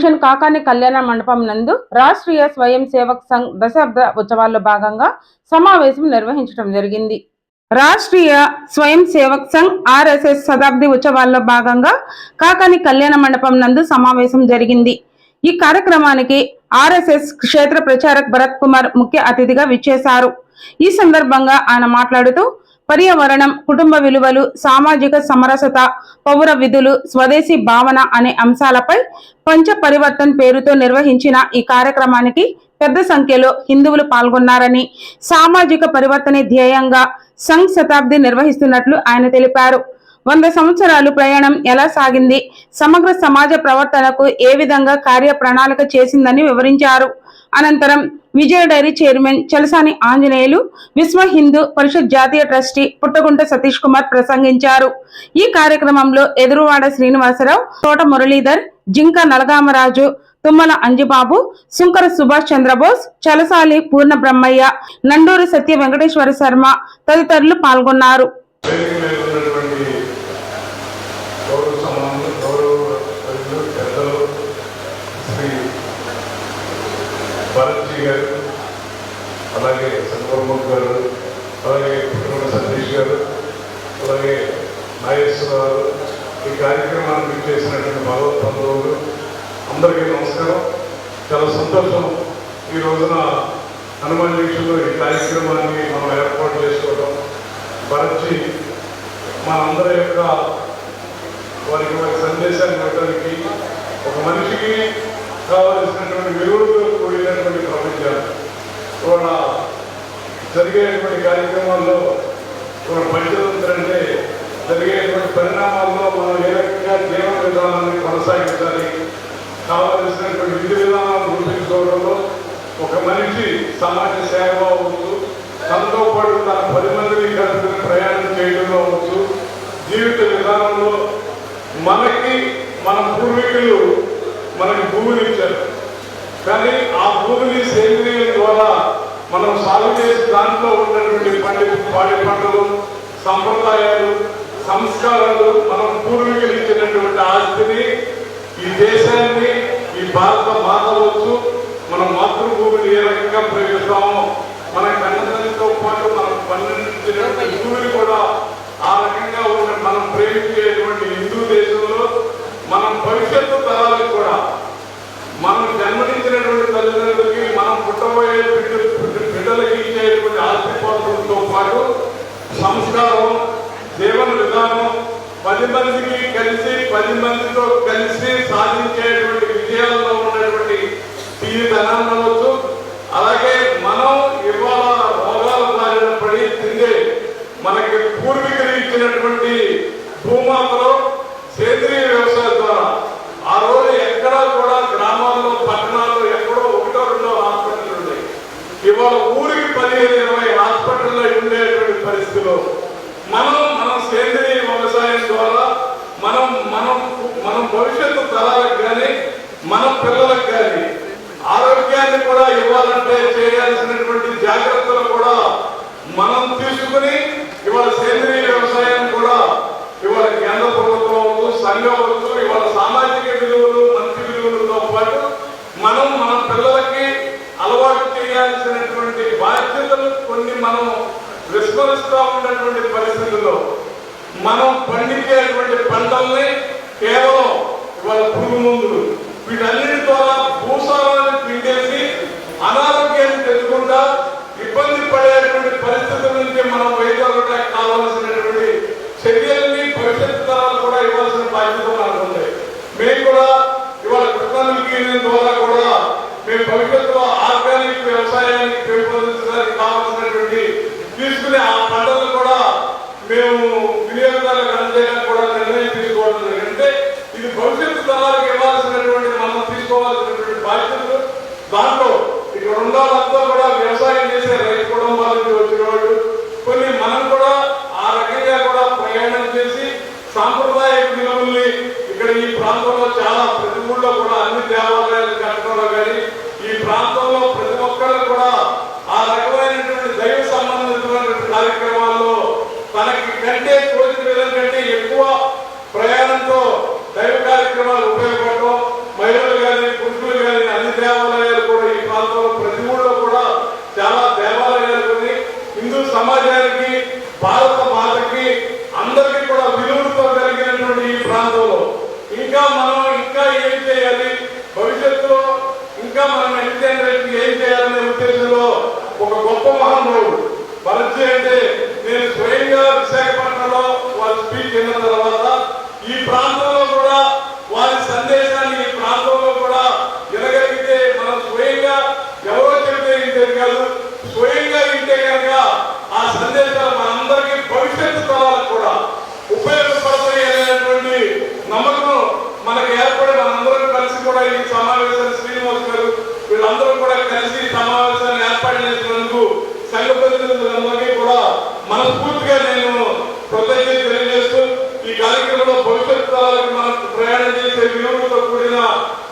Junction Kakani కళ్యాణ మండపం నందు రాష్ట్రీయ స్వయం సేవక్ సంఘ్ దశాబ్ద ఉత్సవాల్లో భాగంగా సమావేశం నిర్వహించడం జరిగింది. రాష్ట్రీయ స్వయం సేవక్ సంఘ్ ఆర్ఎస్ఎస్ శతాబ్ది ఉత్సవాల్లో భాగంగా కాకాని కళ్యాణ మండపం నందు సమావేశం జరిగింది. ఈ కార్యక్రమానికి ఆర్ఎస్ఎస్ క్షేత్ర ప్రచారక్ భరత్ కుమార్ ముఖ్య అతిథిగా విచ్చేశారు. ఈ సందర్భంగా ఆయన మాట్లాడుతూ పర్యావరణం కుటుంబ విలువలు సామాజిక సమరసత పౌర విధులు స్వదేశీ భావన అనే అంశాలపై పంచ పరివర్తన్ పేరుతో నిర్వహించిన ఈ కార్యక్రమానికి పెద్ద సంఖ్యలో హిందువులు పాల్గొన్నారని సామాజిక పరివర్తనే ధ్యేయంగా సంఘ్ శతాబ్ది నిర్వహిస్తున్నట్లు ఆయన తెలిపారు. వంద సంవత్సరాలు ప్రయాణం ఎలా సాగింది? సమగ్ర సమాజ ప్రవర్తనకు ఏ విధంగా కార్య ప్రణాళిక చేసిందని వివరించారు. అనంతరం విజయ డైరీ చైర్మన్ చలసాని ఆంజనేయులు విశ్వ హిందూ పరిషత్ జాతీయ ట్రస్టీ పుట్టగుంట సతీష్ కుమార్ ప్రసంగించారు. ఈ కార్యక్రమంలో ఎదురువాడ శ్రీనివాసరావు తోట మురళీధర్ జింక నలగామరాజు తుమ్మల అంజిబాబు సుంకర సుభాష్ చంద్రబోస్ చలసాలి పూర్ణ బ్రహ్మయ్య నండూరు సత్య వెంకటేశ్వర శర్మ తదితరులు పాల్గొన్నారు వేదిక మీద ఉన్నటువంటి గౌరవ సమానులు గౌరవ ప్రజలు పెద్దలు శ్రీ భరత్జీ గారు అలాగే సంగమూర్తి గారు అలాగే కుటుంబ సతీష్ గారు అలాగే నాగేశ్వరరావు ఈ కార్యక్రమాన్ని చేసినటువంటి భగవత్ బంధువులు అందరికీ నమస్కారం. చాలా సంతోషం ఈ రోజున హనుమాన్ జంక్షన్లో ఈ కార్యక్రమాన్ని మనం ఏర్పాటు చేసుకోవడం భరత్జీ మనందరి యొక్క వారికి వారి సందేశాన్ని ఇవ్వడానికి ఒక మనిషికి కావలసినటువంటి విలువలతో కూడినటువంటి ప్రపంచాలు ఇవాళ జరిగేటువంటి కార్యక్రమాల్లో మన పంచతంత్రంటే జరిగేటువంటి పరిణామాల్లో మనం ఏ రకంగా జీవన విధానాన్ని కొనసాగించాలి కావలసినటువంటి విధి విధానాలు రూపించుకోవడంలో ఒక మనిషి సమాజ సేవ అవ్వచ్చు తనతో పాటు తన పది మందిని కలిపి ప్రయాణం చేయడంలో అవ్వచ్చు జీవిత విధానంలో మనకి మన పూర్వీకులు మనకి భూమిని ఇచ్చారు. కానీ ఆ భూమిని సేంద్రియం ద్వారా మనం సాగు చేసే దాంట్లో ఉన్నటువంటి పండి పాడి పంటలు సంప్రదాయాలు సంస్కారాలు మనం పూర్వీకులు ఇచ్చినటువంటి ఆస్తిని ఈ దేశాన్ని ఈ భారత మాతవచ్చు. మన మాతృభూమిని ఏ రకంగా ప్రయోగిస్తామో మన కన్నతల్లితో పాటు మనం పన్నెండు హిందువులు కూడా ఆ రకంగా ఉన్న మనం ప్రేమించేటువంటి హిందూ దేశంలో మనం భవిష్యత్తు తరాలకు కూడా మనం జన్మనించినటువంటి తల్లిదండ్రులకి మనం పుట్టబోయే బిడ్డ బిడ్డలకి ఇచ్చేటువంటి ఆస్తిపాత్రలతో పాటు సంస్కారం జీవన విధానం పది మందికి కలిసి పది మందితో కలిసి సాధించేటువంటి విజయాల్లో ఉన్నటువంటి తీరుతనాన్ని అవ్వచ్చు అలాగే మనం ఇవాళ రోగాల బారిన పడి తిండే మనకి పూర్వీకులు ఇచ్చినటువంటి భూమాతలో సేంద్రియ వ్యవసాయం ద్వారా ఆ రోజు ఎక్కడా కూడా గ్రామాల్లో పట్టణాల్లో ఎక్కడో ఒకటో రెండో హాస్పిటల్ ఉన్నాయి ఇవాళ ఊరికి పదిహేను ఇరవై హాస్పిటల్లో ఉండేటువంటి పరిస్థితిలో మనం మనం సేంద్రియ వ్యవసాయం ద్వారా మనం మనం మనం భవిష్యత్తు తరాలకు కానీ మన పిల్లలకు కానీ ఆరోగ్యాన్ని కూడా ఇవ్వాలంటే చేయాల్సినటువంటి జాగ్రత్తలు కూడా మనం తీసుకుని ఇవాళ సేంద్రియ వ్యవసాయం కూడా ఇవాళ కేంద్ర ప్రభుత్వం అవ్వచ్చు సంఘం అవ్వచ్చు ఇవాళ సామాజిక విలువలు మంచి విలువలతో పాటు మనం మన పిల్లలకి అలవాటు చేయాల్సినటువంటి బాధ్యతలు కొన్ని మనం విస్మరిస్తూ ఉన్నటువంటి పరిస్థితుల్లో మనం పండించేటువంటి పంటల్ని కేవలం ఇవాళ పురుగు మందులు. వీటన్నిటి ద్వారా భూసారాన్ని పిండేసి అనారోగ్యాన్ని తెలియకుండా ఇబ్బంది పడేటువంటి పరిస్థితుల నుంచి మనం బయటపడడానికి కావాల్సినటువంటి చర్యల్ని భవిష్యత్తు తరాలు కూడా ఇవ్వాల్సిన బాధ్యత మనకు ఉంది. మేము కూడా ఇవాళ కృష్ణానికి ద్వారా కూడా మేము భవిష్యత్తులో ఆర్గానిక్ వ్యవసాయాన్ని పెంపొందించడానికి కావాల్సినటువంటి తీసుకునే ఆ పంటలు కూడా మేము వినియోగదారులకు అందజేయడానికి కూడా నిర్ణయం తీసుకోవడం జరిగింది. అంటే ఇది భవిష్యత్తు తరాలకు ఇవ్వాల్సినటువంటి మనం తీసుకోవాల్సినటువంటి బాధ్యతలు. దాంట్లో ఇక్కడ ఉండాలంతా కూడా వ్యవసాయం చేసే రైతు కుటుంబాల నుంచి వచ్చిన వాళ్ళు కొన్ని మనం కూడా ఆ రకంగా కూడా ప్రయాణం చేసి సాంప్రదాయ విలువల్ని ఇక్కడ ఈ ప్రాంతంలో చాలా ప్రతి ఊళ్ళో కూడా అన్ని దేవాలయాలు కట్టడంలో కానీ ఈ ప్రాంతంలో ప్రతి ఒక్కళ్ళు కూడా ఆ రకమైనటువంటి దైవ సంబంధించినటువంటి కార్యక్రమాల్లో తనకి కంటే తోచిన విధం కంటే ఎక్కువ ప్రయాణంతో కార్యక్రమాలు ఉపయోగపడటం మహిళలు కానీ పురుషులు కానీ అన్ని దేవాలయాలు కూడా ఈ ప్రాంతంలో ప్రతి ఊళ్ళో కూడా చాలా దేవాలయాలు కొన్ని హిందూ సమాజానికి భారత మాతకి అందరికీ కూడా విలువలతో కలిగినటువంటి ఈ ప్రాంతంలో. ఇంకా మనం ఇంకా ఏం చేయాలి? భవిష్యత్తులో ఇంకా మనం ఎంటర్టైన్మెంట్ ఏం చేయాలనే ఉద్దేశంలో ఒక గొప్ప మహానుభావుడు సంఘ ప్రతినిధులందరికీ కూడా మనస్ఫూర్తిగా నేను కృతజ్ఞత తెలియజేస్తూ ఈ కార్యక్రమంలో భవిష్యత్తు తరాలకు ప్రయాణం చేసే విలువలతో కూడిన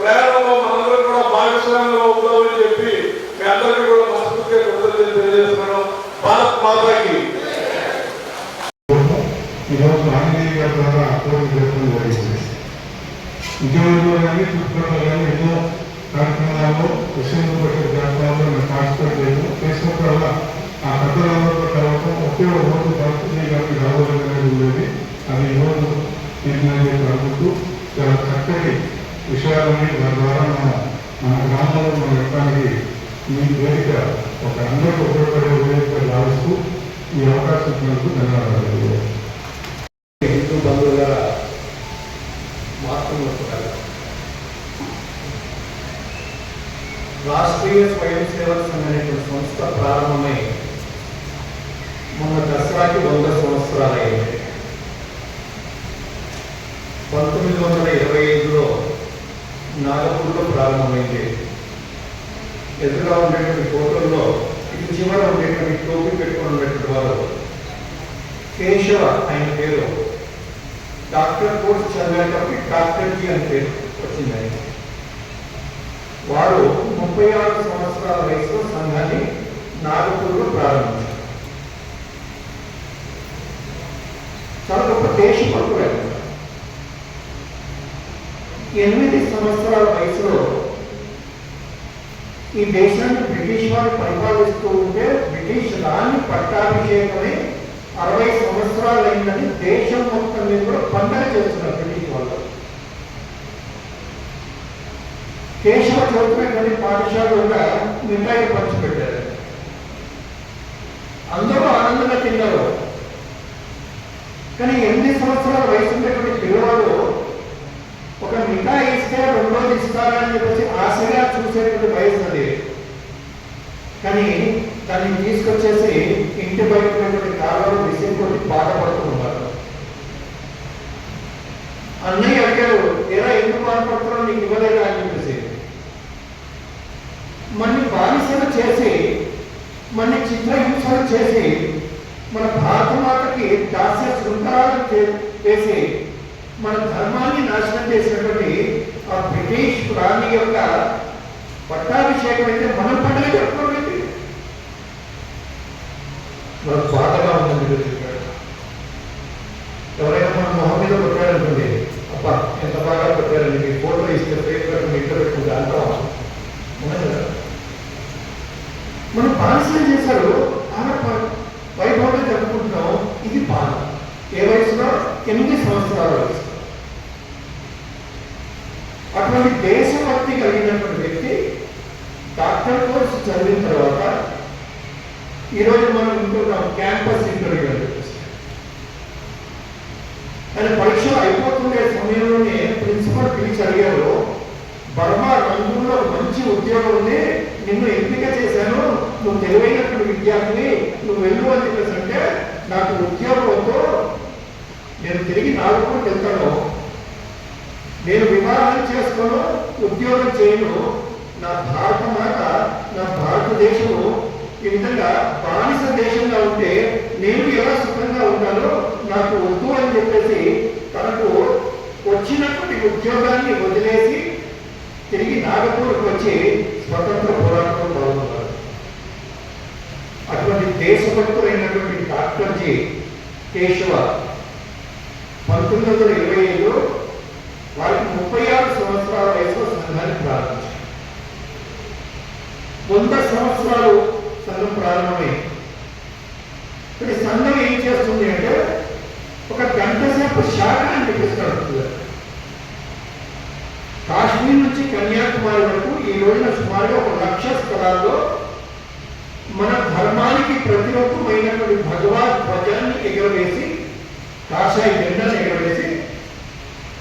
ప్రయాణంలో మనందరం కూడా భాగస్వామ్యంగా అవుతామని చెప్పి మీ అందరికీ కూడా మనస్ఫూర్తిగా కృతజ్ఞత తెలియజేస్తున్నాను. భారత్ మాతాకి. ఈరోజు ఆంజనేయ గారి ద్వారా అప్రోచ్ జరిగింది. విజయవాడలో కానీ చుట్టుపక్కల కలవటం ఒకే ఒక రోజు పరిస్థితి గారికి రావాలని ఉండేది అది ఈరోజు తీర్మానం అనుకుంటూ చాలా చక్కటి విషయాలని దాని ద్వారా మన మన గ్రామంలో మన వ్యక్తానికి మీ వేదిక ఒక అందరికీ ఉపయోగపడే వేదిక భావిస్తూ ఈ అవకాశం ఇచ్చినందుకు ధన్యవాదాలు హిందూ బంధువుల మార్పులు రాష్ట్రీయ స్వయం సేవక సంఘం సంస్థ ప్రారంభమై మొన్న వంద సంవత్సరాలు పంతొమ్మిది వందల ఇరవై ఐదులో నాగపూర్లో ప్రారంభమైంది. ఎదురుగా ఉండేటువంటి ఫోటోల్లో ఇది చివర ఉండేటువంటి టోపీ పెట్టుకుని ఉన్నటువంటి వారు కేశవ ఆయన పేరు. డాక్టర్ కోర్స్ చదివేటప్పుడు డాక్టర్జీ అని పేరు వచ్చింది ఆయన వారు ముప్పై ఆరు సంవత్సరాల వయసులో సంఘాన్ని నాగపూర్లో ప్రారంభించారు. చాలా గొప్ప దేశభక్తుడు ఎనిమిది సంవత్సరాల వయసులో ఈ దేశాన్ని బ్రిటిష్ వారు పరిపాలిస్తూ ఉంటే బ్రిటిష్ రాణి పట్టాభిషేకమే అరవై సంవత్సరాలు అయిందని దేశం మొత్తం మీద కూడా పండగ చేస్తున్నారు బ్రిటిష్ వాళ్ళు. కేశవ చౌత్ర కానీ పాఠశాలలో మిఠాయి పంచిపెట్టారు అందరూ ఆనందంగా తిన్నారు. కానీ ఎనిమిది సంవత్సరాల వయసు ఉన్నటువంటి పిల్లవాడు ఒక మిఠాయి ఇస్తే రెండో ఇస్తారా అని చెప్పేసి ఆశగా చూసేటువంటి వయసు అది. కానీ దాన్ని తీసుకొచ్చేసి ఇంటి బయట ఉన్నటువంటి కాలంలో విసిరి కొట్టి బాధపడుతూ ఉన్నారు అన్నయ్య అడిగారు ఎలా ఎందుకు బాధపడుతున్నావు నీకు ఇవ్వలేదా అని చెప్పేసి మన బానిసలు చేసి మన చిత్రహింసలు చేసి మన భారత మాతకి దాస్య శృంఖలాలు చే- చేసి మన ధర్మాన్ని నాశనం చేసినటువంటి ఆ బ్రిటిష్ యొక్క పట్టాభిషేకం అయితే మనం పండుగ జరుపుకోవాలి మనం బాధగా ఉందని చెప్పాడు ఎవరైనా మన మొహం మీద కొట్టారనుకోండి అప్ప ఎంత బాగా కొట్టారండి మీ ఫోటో ఇస్తే పేపర్ మీ పెట్టుకుంటే అంత మనం బానిసలు చేశారు ఆమె వైభవంగా జరుపుకుంటున్నాం ఇది బాధ. ఏ వయసులో? ఎనిమిది సంవత్సరాల వయసు అటువంటి దేశభక్తి కలిగినటువంటి వ్యక్తి డాక్టర్ కోర్సు చదివిన తర్వాత ఈరోజు మనం ఉంటున్నాం క్యాంపస్ ఇంటర్వ్యూ అని పరీక్ష అయిపోతుండే సమయంలోనే ప్రిన్సిపల్ పిలిచి అడిగారు బర్మా రంగుల్లో మంచి ఉద్యోగం ఉంది నిన్ను ఎంపిక చేశాను నువ్వు తెలివైనటువంటి విద్యార్థిని నువ్వు వెళ్ళు అని చెప్పేసి అంటే నాకు ఉద్యోగం వద్దు నేను తిరిగి నాలుగు వెళ్తాను. నేను వివాహం చేసుకోను ఉద్యోగం చేయను. నా భారత మాత నా భారతదేశము ఈ విధంగా బానిస దేశంగా ఉంటే నేను ఎలా సుఖంగా ఉంటానో నాకు వద్దు అని చెప్పేసి తనకు వచ్చినటువంటి ఉద్యోగాన్ని వదిలేసి తిరిగి నాగపూర్కి వచ్చి స్వతంత్ర పోరాటంలో పాల్గొన్నారు. అటువంటి దేశభక్తులైనటువంటి డాక్టర్జీ కేశవ పంతొమ్మిది వందల ఇరవై ఐదులో వారికి ముప్పై ఆరు సంవత్సరాల వయసులో సంఘాన్ని ప్రారంభించారు వంద సంఘం ఇప్పుడు సంఘం ఏం చేస్తుంది అంటే ఒక గంట సేపు శాఖ అనిపిస్తాడు కాశ్మీర్ నుంచి కన్యాకుమారి వరకు ఈ రోజున సుమారుగా ఒక లక్ష స్థలాల్లో మన ధర్మానికి ప్రతిరూపమైనటువంటి భగవద్ ధ్వజాన్ని ఎగరవేసి కాషాయ జెండాను ఎగరవేసి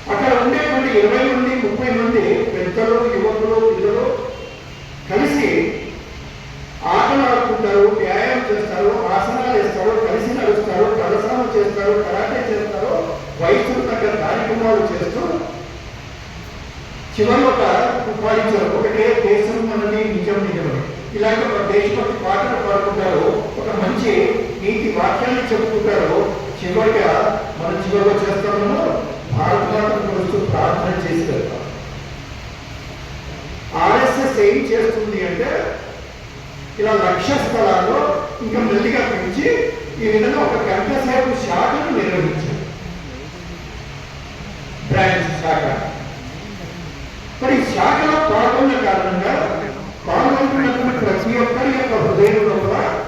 అక్కడ ఉండేటువంటి ఇరవై మంది ముప్పై మంది పెద్దలు యువకులు పిల్లలు కలిసి ఆటలు ఆడుకుంటారు వ్యాయామం చేస్తారు ఆసనాలు వేస్తారు కలిసి నడుస్తారు ప్రదర్శనలు చేస్తారు కరాటే చేస్తారు వయసుకు తగ్గ కార్యక్రమాలు చేస్తూ చివరి ఒక ఉపాధించారు ఒకటే దేశం మనది నిజం నిజమే. ఇలాంటి ఒక దేశభక్తి పాటలు పాడుకుంటారు ఒక మంచి నీతి వాక్యాన్ని చెప్పుకుంటారు చివరిగా మన చివరిగా చేస్తాము భారత మాతను కొలుస్తూ ప్రార్థన చేసి వెళ్తాం. ఆర్ఎస్ఎస్ ఏం చేస్తుంది అంటే ఇలా లక్ష్య స్థలాల్లో ఇంకా మెల్లిగా పెంచి ఈ విధంగా ఒక గంట సేపు శాఖను నిర్వహించారు. బ్రాంచ్ శాఖ. మరి శాఖలో పాల్గొన్న కారణంగా పాల్గొంటున్నటువంటి ప్రతి ఒక్కరి యొక్క హృదయంలో కూడా